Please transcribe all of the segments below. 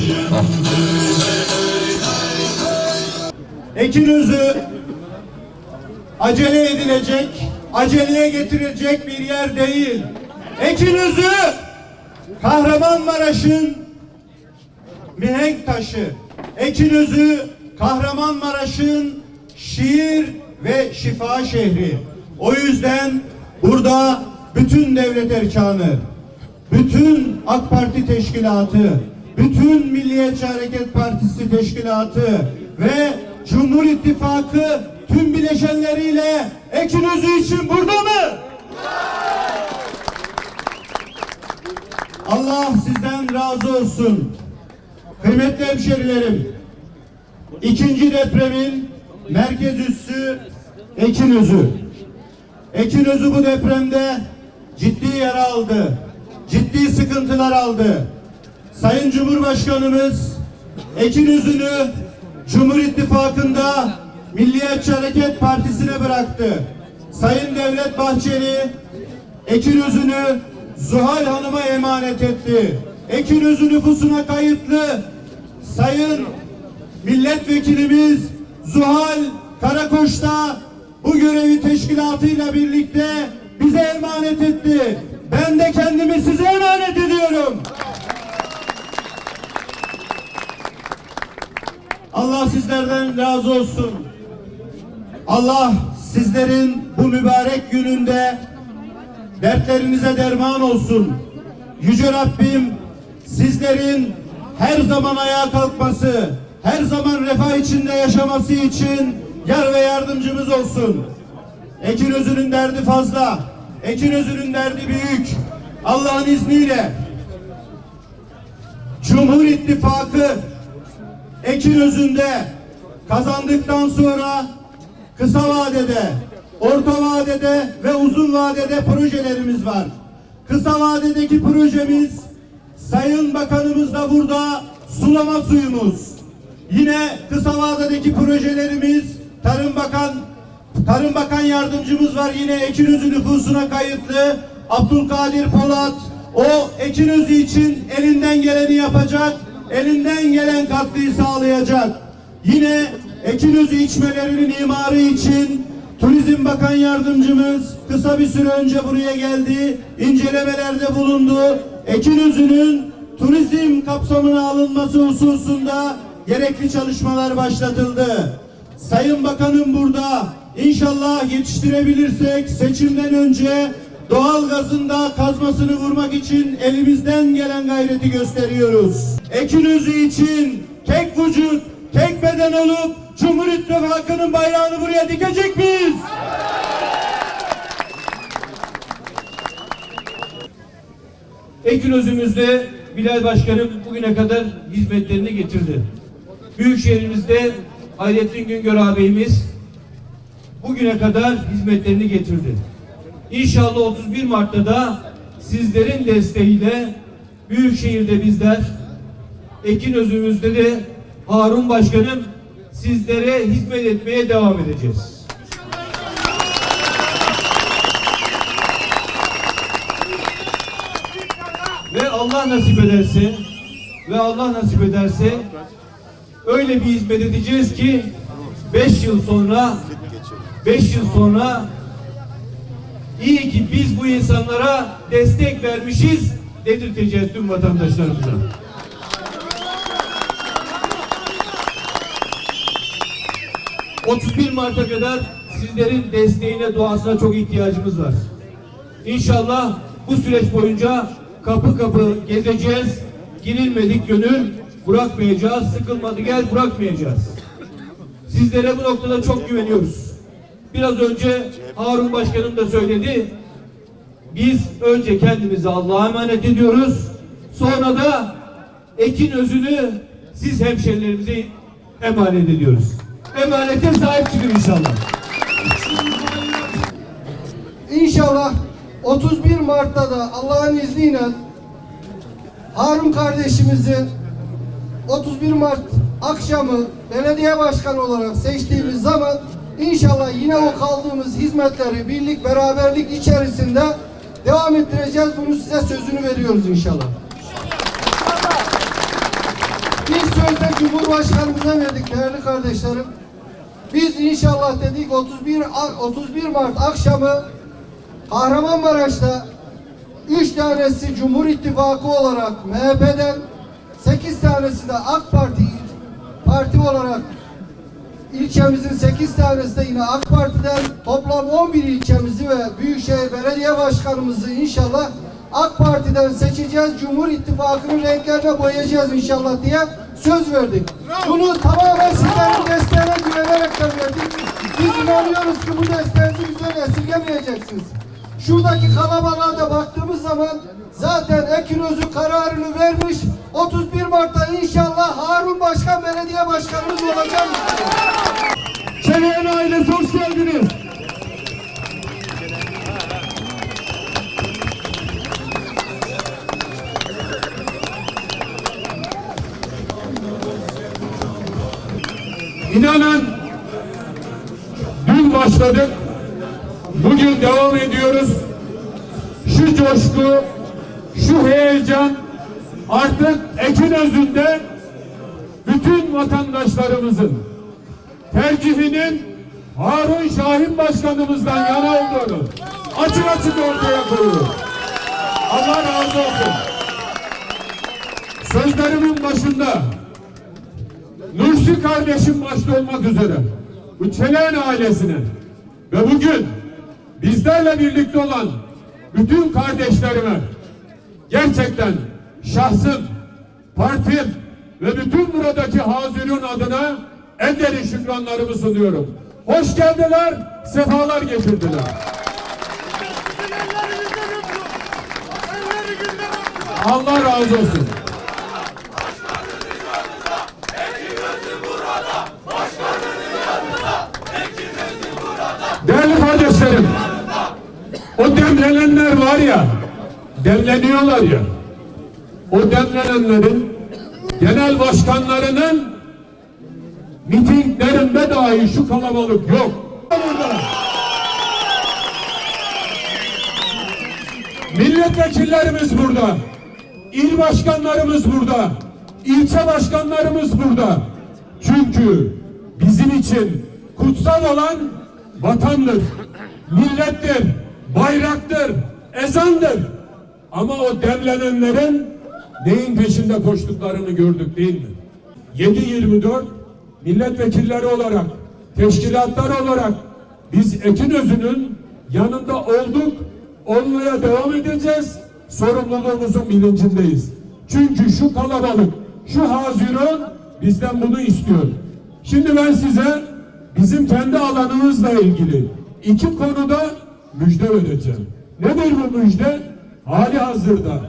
Şu. al. Ekinözü acele edilecek, aceleye getirilecek bir yer değil. Ekinözü Kahramanmaraş'ın mihenk taşı. Ekinözü Kahramanmaraş'ın şiir ve şifa şehri. O yüzden burada bütün devlet erkanı, bütün AK Parti teşkilatı, bütün Milliyetçi Hareket Partisi teşkilatı ve Cumhur İttifakı tüm bileşenleriyle Ekinözü için burada mı? Allah sizden razı olsun. Kıymetli hemşerilerim, ikinci depremin merkez üssü Ekinözü. Ekinözü bu depremde ciddi yara aldı. Ciddi sıkıntılar aldı. Sayın Cumhurbaşkanımız Ekinözü'nü Cumhur İttifakı'nda Milliyetçi Hareket Partisi'ne bıraktı. Sayın Devlet Bahçeli Ekinözü'nü Zuhal Hanım'a emanet etti. Ekinözü nüfusuna kayıtlı Sayın Milletvekilimiz Zuhal Karakoç da bu görevi teşkilatıyla birlikte bize emanet etti. Ben de kendimi size emanet ediyorum. Allah sizlerden razı olsun. Allah sizlerin bu mübarek gününde dertlerinize derman olsun. Yüce Rabbim sizlerin her zaman ayağa kalkması, her zaman refah içinde yaşaması için yar ve yardımcımız olsun. Ekinözü'nün derdi fazla. Ekinözü'nün derdi büyük. Allah'ın izniyle Cumhur İttifakı Ekinözü'nde kazandıktan sonra kısa vadede, orta vadede ve uzun vadede projelerimiz var. Kısa vadedeki projemiz Sayın Bakanımız da burada sulama suyumuz. Yine kısa vadedeki projelerimiz Tarım Bakan Tarım Bakan Yardımcımız var yine Ekinözü nüfusuna kayıtlı Abdülkadir Polat. O Ekinözü için elinden geleni yapacak, elinden gelen katkıyı sağlayacak. Yine Ekinözü içmelerinin imarı için Turizm Bakan Yardımcımız kısa bir süre önce buraya geldi, incelemelerde bulundu. Ekinözü'nün turizm kapsamına alınması hususunda gerekli çalışmalar başlatıldı. Sayın Bakanım burada. İnşallah yetiştirebilirsek seçimden önce doğal gazında kazmasını vurmak için elimizden gelen gayreti gösteriyoruz. Ekinözü için tek vücut, tek beden olup Cumhur İttifakı'nın bayrağını buraya dikecek miyiz? Ekinözümüzde Bilal Başkanım bugüne kadar hizmetlerini getirdi. Büyükşehirimizde Hayrettin Güngör ağabeyimiz bugüne kadar hizmetlerini getirdi. İnşallah 31 Mart'ta da sizlerin desteğiyle Büyükşehir'de bizler Ekinözümüzde de Harun Başkanım sizlere hizmet etmeye devam edeceğiz. Ve Allah nasip ederse ve Allah nasip ederse öyle bir hizmet edeceğiz ki 5 yıl sonra 5 yıl sonra iyi ki biz bu insanlara destek vermişiz dedirteceğiz tüm vatandaşlarımıza. ...31 Mart'a kadar sizlerin desteğine, duasına çok ihtiyacımız var. İnşallah bu süreç boyunca kapı kapı gezeceğiz. Girilmedik gönül bırakmayacağız. Sıkılmadı gel bırakmayacağız. Sizlere bu noktada çok güveniyoruz. Biraz önce Harun Başkanım da söyledi. Biz önce kendimizi Allah'a emanet ediyoruz. Sonra da ekin özünü siz hemşerilerimize emanet ediyoruz. Emanete sahip çıkın inşallah. İnşallah 31 Mart'ta da Allah'ın izniyle Harun kardeşimizi 31 Mart akşamı belediye başkanı olarak seçtiğimiz zaman inşallah yine o kaldığımız hizmetleri birlik beraberlik içerisinde devam ettireceğiz. Bunu size sözünü veriyoruz inşallah. de Cumhurbaşkanımıza verdik değerli kardeşlerim. Biz inşallah dedik 31 A- 31 Mart akşamı Kahramanmaraş'ta 3 tanesi Cumhur İttifakı olarak MHP'den 8 tanesi de AK Parti parti olarak ilçemizin 8 tanesi de yine AK Parti'den toplam 11 ilçemizi ve Büyükşehir Belediye Başkanımızı inşallah AK Parti'den seçeceğiz. Cumhur İttifakı'nın renklerine boyayacağız inşallah diye söz verdik. Bunu tamamen sizlerin desteğine güvenerekten verdik. Biz inanıyoruz ki bu desteğinizi bizden esirgemeyeceksiniz. Şuradaki kalabalığa da baktığımız zaman zaten Ekin Özü kararını vermiş. 31 Mart'ta inşallah Harun Başkan belediye başkanımız olacak. Çeleyen ailesi hoş geldiniz. İnanın dün başladık. Devam ediyoruz. Şu coşku, şu heyecan artık ekin özünde bütün vatandaşlarımızın tercihinin Harun Şahin Başkanımızdan yana olduğunu açık açık ortaya koyuyor. Allah razı olsun. Sözlerimin başında Nursi kardeşim başta olmak üzere bu Çelen ailesine ve bugün bizlerle birlikte olan bütün kardeşlerime gerçekten şahsım, partim ve bütün buradaki hazirun adına en derin şükranlarımı sunuyorum. Hoş geldiler, sefalar getirdiler. Allah razı olsun. Var ya, demleniyorlar ya, o demlenenlerin genel başkanlarının mitinglerinde dahi şu kalabalık yok. Milletvekillerimiz burada, il başkanlarımız burada, ilçe başkanlarımız burada. Çünkü bizim için kutsal olan vatandır, millettir, ezandır. Ama o demlenenlerin neyin peşinde koştuklarını gördük değil mi? 7-24 milletvekilleri olarak, teşkilatlar olarak biz Ekinözü'nün yanında olduk, olmaya devam edeceğiz. Sorumluluğumuzun bilincindeyiz. Çünkü şu kalabalık, şu hazirun bizden bunu istiyor. Şimdi ben size bizim kendi alanımızla ilgili iki konuda müjde vereceğim. Nedir bu müjde? Hali hazırda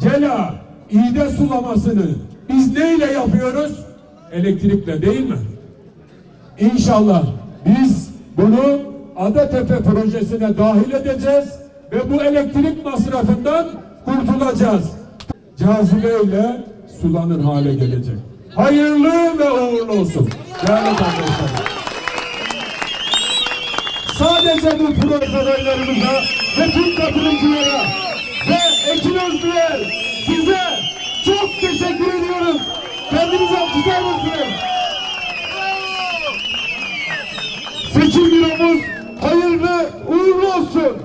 Cela, iğde sulamasını biz neyle yapıyoruz? Elektrikle değil mi? İnşallah biz bunu Adatepe projesine dahil edeceğiz ve bu elektrik masrafından kurtulacağız. Cazibeyle sulanır hale gelecek. Hayırlı ve uğurlu olsun. Değerli kardeşlerim. Sadece bu proje adaylarımıza ve tüm katılımcılara ve Ekin Özgür'e size çok teşekkür ediyorum. Kendinize tutar mısınız? Seçim günümüz hayırlı uğurlu olsun.